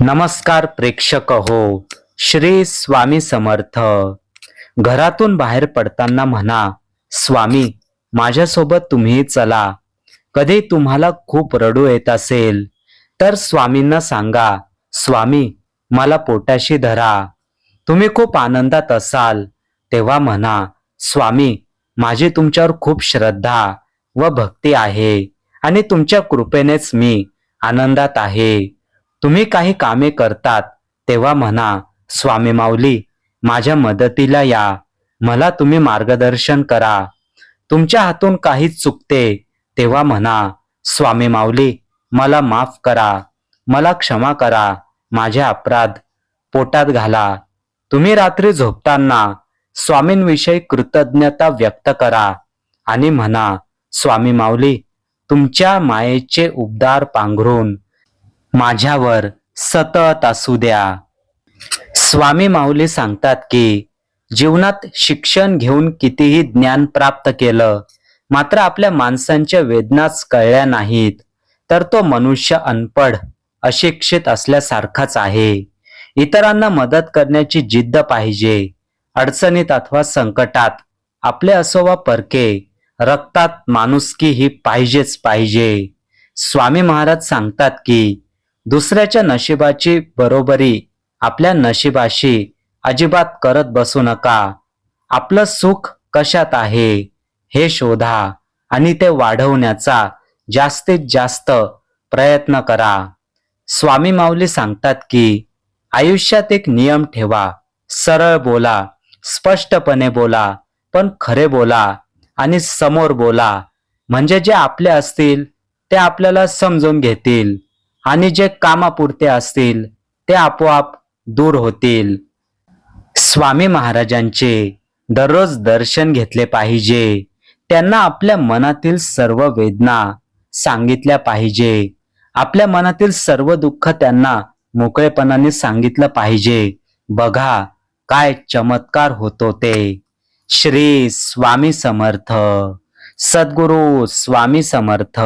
नमस्कार प्रेक्षक हो. श्री स्वामी समर्थ. घरातून बाहेर पडताना म्हणा स्वामी माझ्यासोबत तुम्ही चला. कधी तुम्हाला खूप रडू येत असेल तर स्वामींना सांगा स्वामी मला पोटाशी धरा. तुम्ही खूप आनंदात असाल तेव्हा म्हणा स्वामी माझी तुमच्यावर खूप श्रद्धा व भक्ती आहे आणि तुमच्या कृपेनेच मी आनंदात आहे. तुम्ही काही कामे करतात तेव्हा म्हणा स्वामी माऊली माझ्या मदतीला या. मला तुम्ही मार्गदर्शन करा. तुमच्या हातून काही चुकते. तेव्हा म्हणा स्वामी माऊली मला माफ करा. मला क्षमा करा. माझे अपराध पोटात घाला. तुम्ही रात्री झोपताना स्वामींविषयी कृतज्ञता व्यक्त करा आणि म्हणा स्वामी माऊली तुमच्या मायेचे उबदार पांघरून माझ्यावर सतत असू द्या. स्वामी माऊली सांगतात की जीवनात शिक्षण घेऊन कितीही ज्ञान प्राप्त केलं मात्र आपल्या माणसांच्या वेदनाच कळल्या नाहीत तर तो मनुष्य अनपढ अशिक्षित असल्यासारखाच आहे. इतरांना मदत करण्याची जिद्द पाहिजे अडचणीत अथवा संकटात. आपले असो वा परके रक्तात माणुसकी ही पाहिजेच पाहिजे. स्वामी महाराज सांगतात की दुसऱ्याच्या नशिबाची बरोबरी आपल्या नशिबाशी अजिबात करत बसू नका. आपलं सुख कशात आहे हे शोधा आणि ते वाढवण्याचा जास्तीत जास्त प्रयत्न करा. स्वामी माऊली सांगतात की आयुष्यात एक नियम ठेवा. सरळ बोला स्पष्टपणे बोला पण खरे बोला आणि समोर बोला. म्हणजे जे आपले असतील ते आपल्याला समजून घेतील. आणि जे कामापुरते असतील ते आपोआप दूर होतील. स्वामी महाराजांचे दररोज दर्शन घेतले पाहिजे. त्यांना आपल्या मनातील सर्व वेदना सांगितल्या पाहिजे. आपल्या मनातील सर्व दुःख त्यांना मोकळेपणाने सांगितलं पाहिजे. बघा काय चमत्कार होतो ते. श्री स्वामी समर्थ. सद्गुरु स्वामी समर्थ.